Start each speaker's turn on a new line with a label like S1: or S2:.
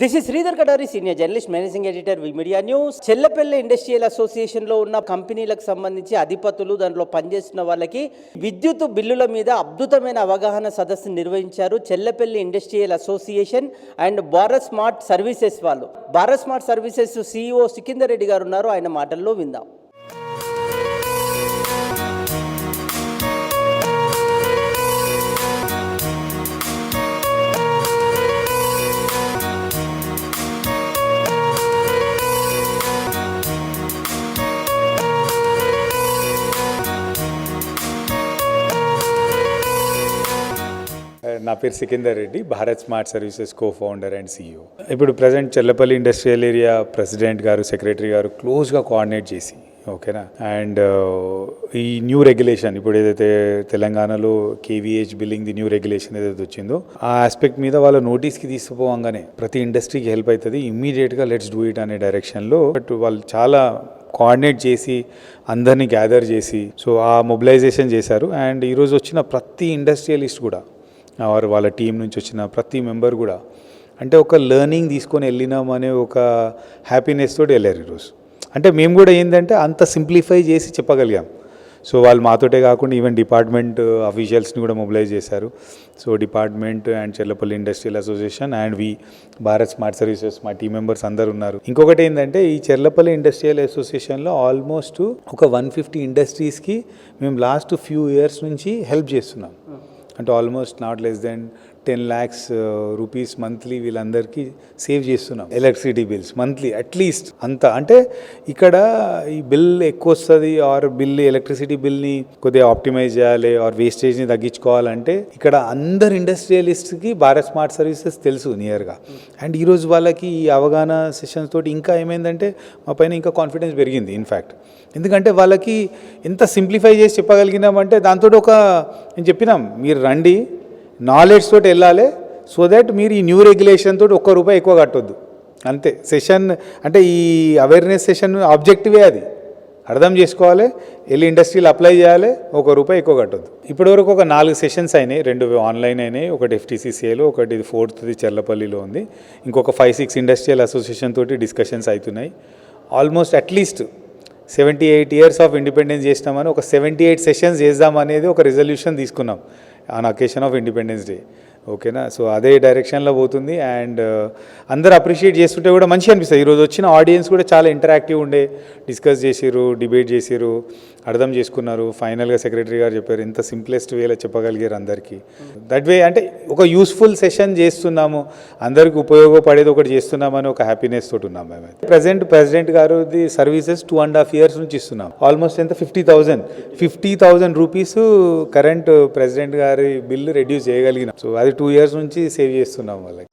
S1: This is Sridhar Katari senior journalist managing editor V media news Chellapalli industrial అసోసియేషన్లో ఉన్న కంపెనీలకు సంబంధించి అధిపతులు దాంట్లో పనిచేస్తున్న వాళ్ళకి విద్యుత్ బిల్లుల మీద అద్భుతమైన అవగాహన సదస్సు నిర్వహించారు Chellapalli industrial association and Bharat smart services వాళ్ళు. Bharat smart services CEO Sikandar Reddy garu ఉన్నారు. ఆయన మాటల్లో విందాం.
S2: నా పేరు Sikandar Reddy Bharat smart services co founder and CEO ఇప్పుడు present Chellapalli industrial area president garu secretary garu క్లోజ్గా coordinate చేసి ఓకేనా అండ్ uh, ఈ న్యూ రెగ్యులేషన్ ఇప్పుడు ఏదైతే తెలంగాణలో KVH billing the new regulation ఏదైతే వచ్చిందో ఆ ఆస్పెక్ట్ మీద వాళ్ళ నోటీస్కి తీసుకుపోవంగానే ప్రతి ఇండస్ట్రీకి హెల్ప్ అవుతుంది ఇమ్మీడియట్గా లెట్స్ డూ ఇట్ అనే డైరెక్షన్లో బట్ వాళ్ళు చాలా కోఆర్డినేట్ చేసి అందరినీ గ్యాదర్ చేసి సో ఆ మొబిలైజేషన్ చేశారు. అండ్ ఈరోజు వచ్చిన ప్రతి ఇండస్ట్రియలిస్ట్ కూడా వారు వాళ్ళ టీం నుంచి వచ్చిన ప్రతి మెంబర్ కూడా. అంటే ఒక లెర్నింగ్ తీసుకొని వెళ్ళినాం అనే ఒక హ్యాపీనెస్ తోటి వెళ్ళారు ఈరోజు అంటే మేము కూడా ఏంటంటే అంత సింప్లిఫై చేసి చెప్పగలిగాం. సో వాళ్ళు మాతోటే కాకుండా ఈవెన్ డిపార్ట్మెంట్ అఫీషియల్స్ని కూడా మొబిలైజ్ చేశారు. So department and Chellapalli industrial association and V Bharat smart services మా టీం మెంబర్స్ అందరు ఉన్నారు. ఇంకొకటి ఏంటంటే ఈ చెర్లపల్లి ఇండస్ట్రియల్ అసోసియేషన్లో ఆల్మోస్ట్ ఒక వన్ ఫిఫ్టీ ఇండస్ట్రీస్కి మేము లాస్ట్ ఫ్యూ ఇయర్స్ నుంచి హెల్ప్ చేస్తున్నాం. అంటే almost not less than ten lakhs uh, rupees monthly వీళ్ళందరికీ సేవ్ చేస్తున్నాం. Electricity bills monthly at least అంత. అంటే ఇక్కడ ఈ బిల్ ఎక్కువ వస్తుంది ఆర్ బిల్ ఎలక్ట్రిసిటీ బిల్ని కొద్దిగా ఆప్టిమైజ్ చేయాలి ఆర్ వేస్టేజ్ని తగ్గించుకోవాలంటే ఇక్కడ అందరు ఇండస్ట్రియలిస్ట్కి భారత్ స్మార్ట్ సర్వీసెస్ తెలుసు నియర్గా. అండ్ ఈరోజు వాళ్ళకి ఈ అవగాహన సెషన్స్ తోటి ఇంకా ఏమైందంటే మా పైన ఇంకా కాన్ఫిడెన్స్ పెరిగింది ఇన్ఫ్యాక్ట్ ఎందుకంటే వాళ్ళకి ఎంత సింప్లిఫై చేసి చెప్పగలిగినామంటే దాంతో ఒక నేను చెప్పినాం మీరు రండి నాలెడ్జ్ తోటి వెళ్ళాలి సో దట్ మీరు ఈ న్యూ రెగ్యులేషన్ తోటి ఒక్క రూపాయి ఎక్కువ కట్టొద్దు. అంతే. సెషన్ అంటే ఈ అవేర్నెస్ సెషన్ ఆబ్జెక్టివే అది. అర్థం చేసుకోవాలి వెళ్ళి ఇండస్ట్రీలు అప్లై చేయాలి ఒక రూపాయి ఎక్కువ కట్టొద్దు. ఇప్పటివరకు ఒక నాలుగు సెషన్స్ అయినాయి. రెండు ఆన్లైన్ అయినాయి ఒకటి ఎఫ్టీసీసీఏలో ఒకటి ఇది ఫోర్త్ది చెర్లపల్లిలో ఉంది. ఇంకొక ఫైవ్ సిక్స్ ఇండస్ట్రియల్ అసోసియేషన్ తోటి డిస్కషన్స్ అవుతున్నాయి almost at least seventy eight years of independence చేసినామని ఒక సెవెంటీ ఎయిట్ సెషన్స్ చేద్దామనేది ఒక రిజల్యూషన్ తీసుకున్నాం. On occasion of independence day ఓకేనా? సో అదే డైరెక్షన్లో పోతుంది అండ్ uh, అందరు అప్రిషియేట్ చేస్తుంటే కూడా మంచిగా అనిపిస్తుంది. ఈరోజు వచ్చిన ఆడియన్స్ కూడా చాలా ఇంటరాక్టివ్ ఉండే. డిస్కస్ చేసిర్రు డిబేట్ చేసిర్రు అర్థం చేసుకున్నారు. ఫైనల్గా సెక్రటరీ గారు చెప్పారు ఎంత సింప్లెస్ట్ వేలో చెప్పగలిగారు అందరికీ. దట్ వే అంటే ఒక యూస్ఫుల్ సెషన్ చేస్తున్నాము. అందరికి ఉపయోగపడేది ఒకటి చేస్తున్నామని ఒక హ్యాపీనెస్ తోటి ఉన్నాం మేము present president garu the services two and half years నుంచి ఇస్తున్నాం. ఆల్మోస్ట్ ఎంత? Fifty thousand fifty thousand rupees current president గారి బిల్లు రెడ్యూస్ చేయగలిగినాం. సో అది టూ ఇయర్స్ నుంచి సేవ్ చేస్తున్నాం వాళ్ళకి.